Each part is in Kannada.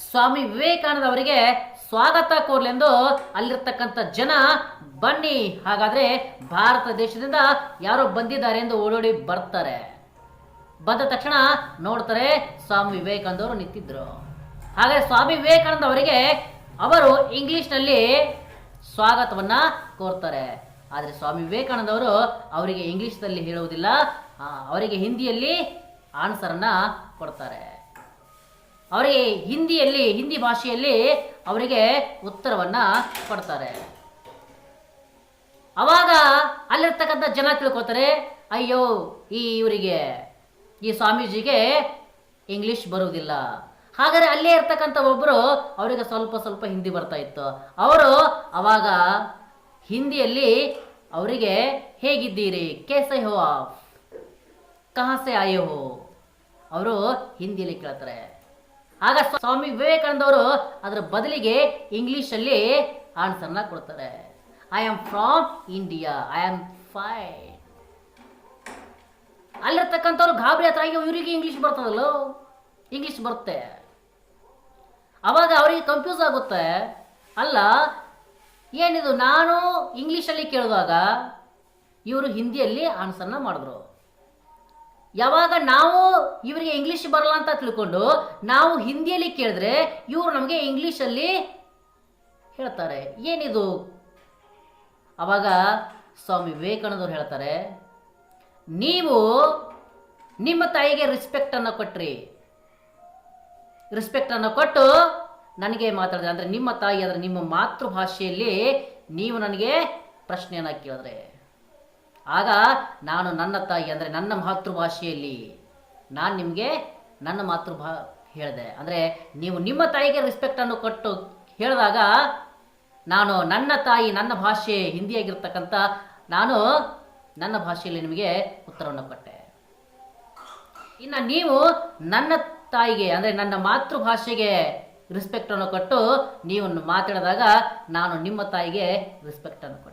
ಸ್ವಾಮಿ ವಿವೇಕಾನಂದ ಅವರಿಗೆ ಸ್ವಾಗತ ಕೋರ್ಲೆಂದು ಅಲ್ಲಿರ್ತಕ್ಕಂಥ ಜನ ಬನ್ನಿ. ಹಾಗಾದ್ರೆ ಭಾರತ ದೇಶದಿಂದ ಯಾರೋ ಬಂದಿದ್ದಾರೆ ಎಂದು ಓಡೋಡಿ ಬರ್ತಾರೆ. ಬಂದ ತಕ್ಷಣ ನೋಡ್ತಾರೆ ಸ್ವಾಮಿ ವಿವೇಕಾನಂದ ಅವರು ನಿಂತಿದ್ರು. ಹಾಗೆ ಸ್ವಾಮಿ ವಿವೇಕಾನಂದ ಅವರಿಗೆ ಅವರು ಇಂಗ್ಲಿಷ್ನಲ್ಲಿ ಸ್ವಾಗತವನ್ನ ಕೋರ್ತಾರೆ. ಆದರೆ ಸ್ವಾಮಿ ವಿವೇಕಾನಂದ ಅವರು ಅವರಿಗೆ ಇಂಗ್ಲಿಷ್ನಲ್ಲಿ ಹೇಳುವುದಿಲ್ಲ ಅವರಿಗೆ ಹಿಂದಿಯಲ್ಲಿ ಆನ್ಸರನ್ನ ಕೊಡ್ತಾರೆ. ಅವರಿಗೆ ಹಿಂದಿಯಲ್ಲಿ, ಹಿಂದಿ ಭಾಷೆಯಲ್ಲಿ ಅವರಿಗೆ ಉತ್ತರವನ್ನು ಕೊಡ್ತಾರೆ. ಅವಾಗ ಅಲ್ಲಿರ್ತಕ್ಕಂಥ ಜನ ತಿಳ್ಕೊತಾರೆ, ಅಯ್ಯೋ, ಈ ಇವರಿಗೆ, ಈ ಸ್ವಾಮೀಜಿಗೆ ಇಂಗ್ಲಿಷ್ ಬರುವುದಿಲ್ಲ. ಹಾಗಾದ್ರೆ ಅಲ್ಲೇ ಇರ್ತಕ್ಕಂಥ ಒಬ್ಬರು ಅವರಿಗೆ ಸ್ವಲ್ಪ ಸ್ವಲ್ಪ ಹಿಂದಿ ಬರ್ತಾ ಇತ್ತು. ಅವರು ಅವಾಗ ಹಿಂದಿಯಲ್ಲಿ ಅವರಿಗೆ, ಹೇಗಿದ್ದೀರಿ? ಕೇಸೆ ಹೋ ಆಫ್, ಕಹಾಸೆ ಆಯೋ ಅವರು ಹಿಂದಿಯಲ್ಲಿ ಕೇಳ್ತಾರೆ. ಆಗ ಸ್ವಾಮಿ ವಿವೇಕಾನಂದ ಅವರು ಅದರ ಬದಲಿಗೆ ಇಂಗ್ಲಿಷಲ್ಲಿ ಆನ್ಸರ್ನ ಕೊಡ್ತಾರೆ. I am from India I am fine ಅಲ್ಲಿರ್ತಕ್ಕಂಥವ್ರು ಗಾಬರಿ ಹತ್ರ ಇವರಿಗೆ ಇಂಗ್ಲಿಷ್ ಬರ್ತದಲ್ಲೋ? ಇಂಗ್ಲಿಷ್ ಬರುತ್ತೆ. ಅವಾಗ ಅವರಿಗೆ ಕನ್ಫ್ಯೂಸ್ ಆಗುತ್ತೆ. ಅಲ್ಲ, ಏನಿದು, ನಾನು ಇಂಗ್ಲೀಷಲ್ಲಿ ಕೇಳಿದಾಗ ಇವರು ಹಿಂದಿಯಲ್ಲಿ ಆನ್ಸರ್ನ ಮಾಡಿದ್ರು. ಯಾವಾಗ ನಾವು ಇವರಿಗೆ ಇಂಗ್ಲಿಷ್ ಬರಲ್ಲ ಅಂತ ತಿಳ್ಕೊಂಡು ನಾವು ಹಿಂದಿಯಲ್ಲಿ ಕೇಳಿದ್ರೆ ಇವರು ನಮಗೆ ಇಂಗ್ಲೀಷಲ್ಲಿ ಹೇಳ್ತಾರೆ. ಏನಿದು? ಅವಾಗ ಸ್ವಾಮಿ ವಿವೇಕಾನಂದರು ಹೇಳ್ತಾರೆ, ನೀವು ನಿಮ್ಮ ತಾಯಿಗೆ ರೆಸ್ಪೆಕ್ಟ್ ಅನ್ನು ಕೊಟ್ರಿ. ರೆಸ್ಪೆಕ್ಟ್ ಅನ್ನು ಕೊಟ್ಟು ನನಗೆ ಮಾತಾಡಿದ್ರೆ ಅಂದ್ರೆ ನಿಮ್ಮ ತಾಯಿ ಅಂದರೆ ನಿಮ್ಮ ಮಾತೃಭಾಷೆಯಲ್ಲಿ ನೀವು ನನಗೆ ಪ್ರಶ್ನೆಯನ್ನು ಕೇಳಿದ್ರೆ. ಆಗ ನಾನು ನನ್ನ ತಾಯಿ ಅಂದರೆ ನನ್ನ ಮಾತೃಭಾಷೆಯಲ್ಲಿ ನಾನು ನಿಮಗೆ ನನ್ನ ಮಾತೃಭಾ ಹೇಳಿದೆ. ಅಂದರೆ ನೀವು ನಿಮ್ಮ ತಾಯಿಗೆ ರೆಸ್ಪೆಕ್ಟನ್ನು ಕೊಟ್ಟು ಹೇಳಿದಾಗ ನಾನು ನನ್ನ ತಾಯಿ, ನನ್ನ ಭಾಷೆ ಹಿಂದಿಯಾಗಿರ್ತಕ್ಕಂಥ ನಾನು ನನ್ನ ಭಾಷೆಯಲ್ಲಿ ನಿಮಗೆ ಉತ್ತರವನ್ನು ಕೊಟ್ಟೆ. ಇನ್ನು ನೀವು ನನ್ನ ತಾಯಿಗೆ ಅಂದರೆ ನನ್ನ ಮಾತೃಭಾಷೆಗೆ ರೆಸ್ಪೆಕ್ಟನ್ನು ಕೊಟ್ಟು ನೀವು ಮಾತಾಡಿದಾಗ ನಾನು ನಿಮ್ಮ ತಾಯಿಗೆ ರೆಸ್ಪೆಕ್ಟನ್ನು ಕೊಟ್ಟೆ.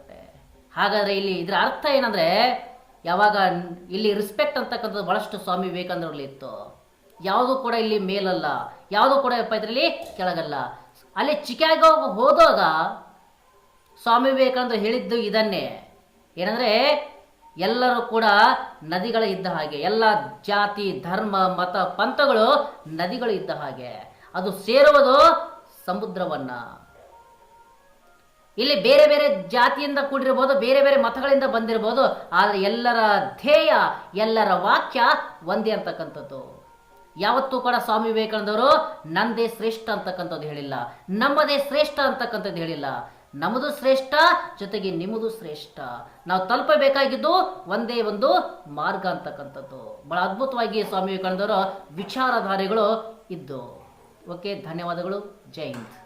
ಹಾಗಾದರೆ ಇಲ್ಲಿ ಇದರ ಅರ್ಥ ಏನಂದರೆ, ಯಾವಾಗ ಇಲ್ಲಿ ರೆಸ್ಪೆಕ್ಟ್ ಅಂತಕ್ಕಂಥದ್ದು ಭಾಳಷ್ಟು ಸ್ವಾಮಿ ವಿವೇಕಾನಂದರಲ್ಲಿ ಇತ್ತು. ಯಾವುದು ಕೂಡ ಇಲ್ಲಿ ಮೇಲಲ್ಲ, ಯಾವುದು ಕೂಡ ಇದರಲ್ಲಿ ಕೆಳಗಲ್ಲ. ಅಲ್ಲಿ ಚಿಕಾಗೋ ಹೋದಾಗ ಸ್ವಾಮಿ ವಿವೇಕಾನಂದರು ಹೇಳಿದ್ದು ಇದನ್ನೇ. ಏನಂದ್ರೆ, ಎಲ್ಲರೂ ಕೂಡ ನದಿಗಳ ಇದ್ದ ಹಾಗೆ, ಎಲ್ಲ ಜಾತಿ, ಧರ್ಮ, ಮತ, ಪಂಥಗಳು ನದಿಗಳು ಇದ್ದ ಹಾಗೆ. ಅದು ಸೇರುವುದು ಸಮುದ್ರವನ್ನ. ಇಲ್ಲಿ ಬೇರೆ ಬೇರೆ ಜಾತಿಯಿಂದ ಕೂಡಿರಬಹುದು, ಬೇರೆ ಬೇರೆ ಮತಗಳಿಂದ ಬಂದಿರಬಹುದು, ಆದರೆ ಎಲ್ಲರ ಧ್ಯೇಯ, ಎಲ್ಲರ ವಾಕ್ಯ ಒಂದೇ ಅಂತಕ್ಕಂಥದ್ದು. ಯಾವತ್ತೂ ಕೂಡ ಸ್ವಾಮಿ ವಿವೇಕಾನಂದವರು ನಂದೇ ಶ್ರೇಷ್ಠ ಅಂತಕ್ಕಂಥದ್ದು ಹೇಳಿಲ್ಲ. ನಮ್ಮದೇ ಶ್ರೇಷ್ಠ ಅಂತಕ್ಕಂಥದ್ದು ಹೇಳಿಲ್ಲ. ನಮ್ಮದು ಶ್ರೇಷ್ಠ, ಜೊತೆಗೆ ನಿಮ್ಮದು ಶ್ರೇಷ್ಠ. ನಾವು ತಲುಪಬೇಕಾಗಿದ್ದು ಒಂದೇ ಒಂದು ಮಾರ್ಗ ಅಂತಕ್ಕಂಥದ್ದು. ಬಹಳ ಅದ್ಭುತವಾಗಿ ಸ್ವಾಮಿ ವಿವೇಕಾನಂದವರು ವಿಚಾರಧಾರೆಗಳು ಇದ್ದು. ಓಕೆ, ಧನ್ಯವಾದಗಳು. ಜೈ ಹಿಂದ್.